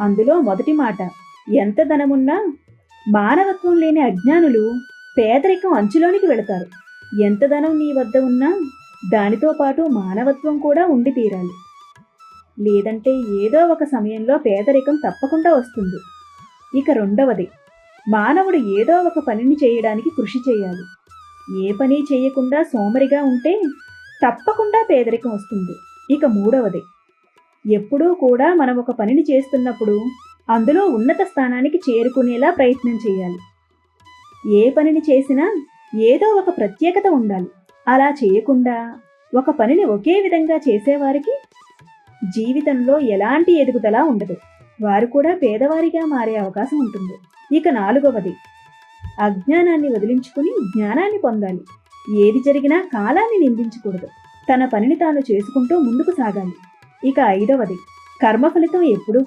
అందులో మొదటి మాట ఎంత ధనమున్నా మానవత్వం లేని అజ్ఞానులు పేదరికం అంచులోనికి వెళతారు. ఎంత ధనం నీ వద్ద ఉన్నా దానితో పాటు మానవత్వం కూడా ఉండి తీరాలి. లేదంటే ఏదో ఒక సమయంలో పేదరికం తప్పకుండా వస్తుంది. ఇక రెండవది మానవుడు ఏదో ఒక పనిని చేయడానికి కృషి చేయాలి. ఏ పని చేయకుండా సోమరిగా ఉంటే తప్పకుండా పేదరికం వస్తుంది. ఇక మూడవది ఎప్పుడూ కూడా మనం ఒక పనిని చేస్తున్నప్పుడు అందులో ఉన్నత స్థానానికి చేరుకునేలా ప్రయత్నం చేయాలి. ఏ పనిని చేసినా ఏదో ఒక ప్రత్యేకత ఉండాలి. అలా చేయకుండా ఒక పనిని ఒకే విధంగా చేసేవారికి జీవితంలో ఎలాంటి ఎదుగుదల ఉండదు. వారు కూడా పేదవారిగా మారే అవకాశం ఉంటుంది. ఇక నాలుగవది. అజ్ఞానాన్ని వదిలించుకుని జ్ఞానాన్ని పొందాలి. ఏది జరిగినా కాలాన్ని నిందించకూడదు. తన పనిని తాను చేసుకుంటూ ముందుకు సాగాలి. ఇక ఐదవది. కర్మ ఫలితం ఎప్పుడూ